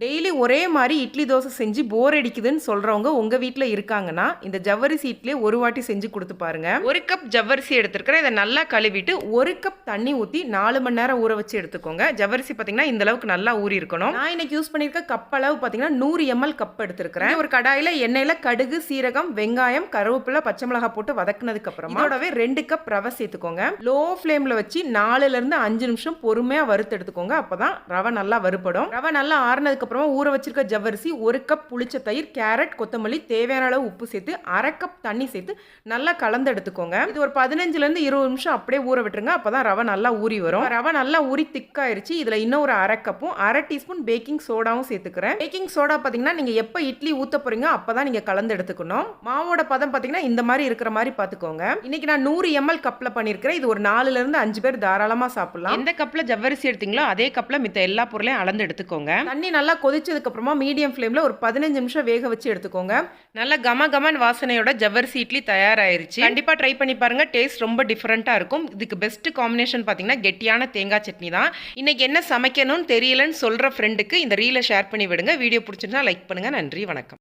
Daily ஒரே மாதிரி இட்லி தோசை செஞ்சு போர் அடிக்குதுன்னு சொல்கிறவங்க உங்கள் வீட்டில் இருக்காங்கன்னா இந்த ஜவ்வரிசி இட்லியை ஒரு வாட்டி செஞ்சு கொடுத்து பாருங்க. ஒரு கப் ஜவ்வரிசி எடுத்துருக்கிறேன். இதை நல்லா கழுவிட்டு ஒரு கப் தண்ணி ஊற்றி நாலு மணி நேரம் ஊற வச்சு எடுத்துக்கோங்க. ஜவ்வரிசி பார்த்தீங்கன்னா இந்த அளவுக்கு நல்லா ஊறி இருக்கணும். நான் இன்னைக்கு யூஸ் பண்ணியிருக்க கப் அளவு பார்த்தீங்கன்னா நூறு எம்எல் கப் எடுத்துருக்கிறேன். ஒரு கடாயில் எண்ணெயில் கடுகு சீரகம் வெங்காயம் கருவேப்பிலை பச்சை மிளகாய் போட்டு வதக்குனதுக்கு அப்புறமா இதோடவே ரெண்டு கப் ரவை சேர்த்துக்கோங்க. லோ ஃப்ளேமில் வச்சு நாலுல இருந்து அஞ்சு நிமிஷம் பொறுமையாக வறுத்து எடுத்துக்கோங்க. அப்பதான் ரவை நல்லா வறுபடும். ரவை நல்லா ஆறுனதுக்கு அப்புறமா ஊற வச்சிருக்க ஜவ்வரிசி ஒரு கப் புளிச்ச தயிர் கேரட் கொத்தமல்லி தேவையான அளவு உப்பு சேர்த்து அரை கப் தண்ணி சேர்த்து நல்லா கலந்து எடுத்துக்கோங்க. இது ஒரு பதினஞ்சுல இருந்து இருபது நிமிஷம் அப்படியே ஊற விட்டுருங்க. அப்பதான் ரவை நல்லா ஊறி வரும். ரவை நல்லா ஊறி திக்காயிருச்சு இதுல இன்னும் ஒரு அரை கப்பும் அரை டீஸ்பூன் பேக்கிங் சோடாவும் சேர்த்துக்கிறேன். பேக்கிங் சோடா பாத்தீங்கன்னா நீங்க எப்ப இட்லி ஊத்த போறீங்க அப்பதான் நீங்க கலந்து எடுத்துக்கணும். மாவோட பதம் பாத்தீங்கன்னா இந்த மாதிரி இருக்கிற மாதிரி பாத்துக்கோங்க. இன்னைக்கு நான் நூறு எம்எல் கப்ல பண்ணிருக்கிறேன். இது ஒரு நாலுல இருந்து அஞ்சு பேர் தாராளமா சாப்பிடலாம். எந்த கப்ல ஜவ்வரிசி எடுத்தீங்களோ அதே கப்ல மித்த எல்லா பொருளையும் அளந்து எடுத்துக்கோங்க. தண்ணி நல்லா கொதிச்சதுக்கு கொதித்ததுக்கப்புறமா மீடியம் ஃப்ளேமில் ஒரு பதினஞ்சு நிமிஷம் வேக வச்சு எடுத்துக்கோங்க. நல்ல கம கமன் வாசனையோட ஜவ்வரிசி இட்லி தயாராயிருச்சு. கண்டிப்பாக ட்ரை பண்ணி பாருங்கள் டேஸ்ட் ரொம்ப டிஃப்ரெண்ட்டாக இருக்கும். இதுக்கு பெஸ்ட் காம்பினேஷன் பார்த்தீங்கன்னா கெட்டியான தேங்காய் சட்னி தான். இன்றைக்கி என்ன சமைக்கணும்னு தெரியலன்னு சொல்கிற ஃப்ரெண்டுக்கு இந்த ரீலை ஷேர் பண்ணி விடுங்க. வீடியோ பிடிச்சிருந்தா லைக் பண்ணுங்கள் நன்றி. வணக்கம்.